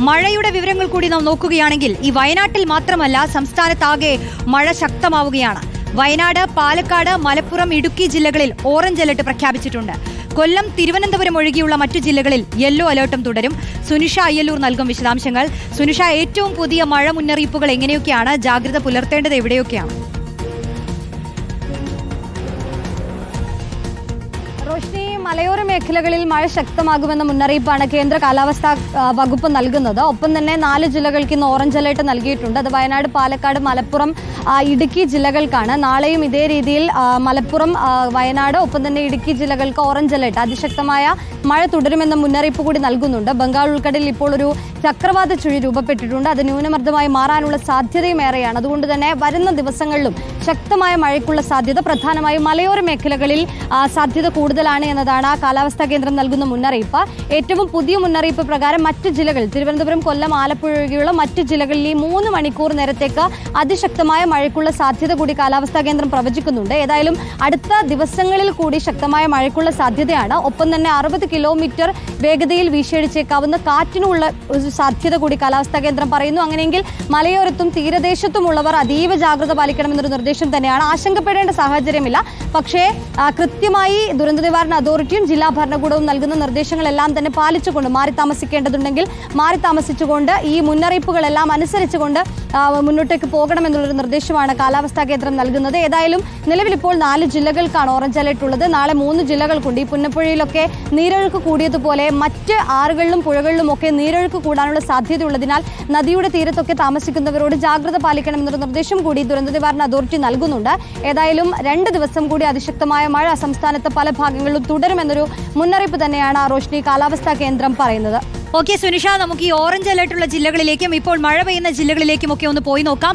മഴയുടെ വിവരങ്ങൾ കൂടി നാം നോക്കുകയാണെങ്കിൽ ഈ വയനാട്ടിൽ മാത്രമല്ല സംസ്ഥാനത്താകെ മഴ ശക്തമാവുകയാണ്. വയനാട് പാലക്കാട് മലപ്പുറം ഇടുക്കി ജില്ലകളിൽ ഓറഞ്ച് അലർട്ട് പ്രഖ്യാപിച്ചിട്ടുണ്ട്. കൊല്ലം തിരുവനന്തപുരം ഒഴികെയുള്ള മറ്റു ജില്ലകളിൽ യെല്ലോ അലേർട്ടും തുടരും. സുനിഷ അയ്യല്ലൂർ നൽകും വിശദാംശങ്ങൾ. സുനിഷ ഏറ്റവും പുതിയ മഴ മുന്നറിയിപ്പുകൾ എങ്ങനെയൊക്കെയാണ്? ജാഗ്രത പുലർത്തേണ്ടത് എവിടെയൊക്കെയാണ്? റോഷ്നി മലയോര മേഖലകളിൽ മഴ ശക്തമാകുമെന്ന മുന്നറിയിപ്പാണ് കേന്ദ്ര കാലാവസ്ഥാ വകുപ്പ് നൽകുന്നത്. ഒപ്പം തന്നെ നാല് ജില്ലകൾക്ക് ഇന്ന് ഓറഞ്ച് അലേർട്ട് നൽകിയിട്ടുണ്ട്. അത് വയനാട് പാലക്കാട് മലപ്പുറം ഇടുക്കി ജില്ലകൾക്കാണ്. നാളെയും ഇതേ രീതിയിൽ മലപ്പുറം വയനാട് ഒപ്പം തന്നെ ഇടുക്കി ജില്ലകൾക്ക് ഓറഞ്ച് അലേർട്ട്. അതിശക്തമായ മഴ തുടരുമെന്ന മുന്നറിയിപ്പ് കൂടി നൽകുന്നുണ്ട്. ബംഗാൾ ഉൾക്കടലിൽ ഇപ്പോൾ ഒരു ചക്രവാത ചുഴി രൂപപ്പെട്ടിട്ടുണ്ട്. അത് ന്യൂനമർദ്ദമായി മാറാനുള്ള സാധ്യതയും ഏറെയാണ്. അതുകൊണ്ട് തന്നെ വരുന്ന ദിവസങ്ങളിലും ശക്തമായ മഴയ്ക്കുള്ള സാധ്യത പ്രധാനമായും മലയോര മേഖലകളിൽ സാധ്യത സാധ്യത കൂടുതലാണ് എന്നതാണ് കാലാവസ്ഥാ കേന്ദ്രം നൽകുന്ന മുന്നറിയിപ്പ്. ഏറ്റവും പുതിയ മുന്നറിയിപ്പ് പ്രകാരം മറ്റ് ജില്ലകൾ തിരുവനന്തപുരം കൊല്ലം ആലപ്പുഴ ഒഴികെയുള്ള മറ്റ് ജില്ലകളിൽ ഈ മൂന്ന് മണിക്കൂർ നേരത്തേക്ക് അതിശക്തമായ മഴയ്ക്കുള്ള സാധ്യത കൂടി കാലാവസ്ഥാ കേന്ദ്രം പ്രവചിക്കുന്നുണ്ട്. ഏതായാലും അടുത്ത ദിവസങ്ങളിൽ കൂടി ശക്തമായ മഴയ്ക്കുള്ള സാധ്യതയാണ്. ഒപ്പം തന്നെ അറുപത് കിലോമീറ്റർ വേഗതയിൽ വീശിയടിച്ചേക്കാവുന്ന കാറ്റിനുള്ള ഒരു സാധ്യത കൂടി കാലാവസ്ഥാ കേന്ദ്രം പറയുന്നു. അങ്ങനെയെങ്കിൽ മലയോരത്തും തീരദേശത്തുമുള്ളവർ അതീവ ജാഗ്രത പാലിക്കണമെന്നൊരു നിർദ്ദേശം തന്നെയാണ്. ആശങ്കപ്പെടേണ്ട സാഹചര്യമില്ല. പക്ഷേ കൃത്യമായി ദുരന്ത നിവാരണ അതോറിറ്റിയും ജില്ലാ ഭരണകൂടവും നൽകുന്ന നിർദ്ദേശങ്ങളെല്ലാം തന്നെ പാലിച്ചുകൊണ്ട് മാറി താമസിക്കേണ്ടതുണ്ടെങ്കിൽ മാറി താമസിച്ചുകൊണ്ട് ഈ മുന്നറിയിപ്പുകളെല്ലാം അനുസരിച്ചുകൊണ്ട് മുന്നോട്ടേക്ക് പോകണമെന്നുള്ളൊരു നിർദ്ദേശമാണ് കാലാവസ്ഥാ കേന്ദ്രം നൽകുന്നത്. ഏതായാലും നിലവിലിപ്പോൾ നാല് ജില്ലകൾക്കാണ് ഓറഞ്ച് അലർട്ട് ഉള്ളത്. നാളെ മൂന്ന് ജില്ലകൾക്കുണ്ട്. ഈ പുന്നപ്പുഴയിലൊക്കെ നീരൊഴുക്ക് കൂടിയതുപോലെ മറ്റ് ആറുകളിലും പുഴകളിലും ഒക്കെ നീരൊഴുക്ക് കൂടാനുള്ള സാധ്യതയുള്ളതിനാൽ നദിയുടെ തീരത്തൊക്കെ താമസിക്കുന്നവരോട് ജാഗ്രത പാലിക്കണമെന്നൊരു നിർദ്ദേശം കൂടി ദുരന്ത നിവാരണ അതോറിറ്റി നൽകുന്നുണ്ട്. ഏതായാലും രണ്ട് ദിവസം കൂടി അതിശക്തമായ മഴ സംസ്ഥാനത്ത് പല ഭാഗങ്ങളിലും തുടരുമെന്നൊരു മുന്നറിയിപ്പ് തന്നെയാണ് റോഷ്നി കാലാവസ്ഥാ കേന്ദ്രം പറയുന്നത്. ഓക്കെ സുനിഷ നമുക്ക് ഈ ഓറഞ്ച് അലർട്ടുള്ള ജില്ലകളിലേക്കും ഇപ്പോൾ മഴ പെയ്യുന്ന ജില്ലകളിലേക്കും ഒക്കെ ഒന്ന് പോയി നോക്കാം.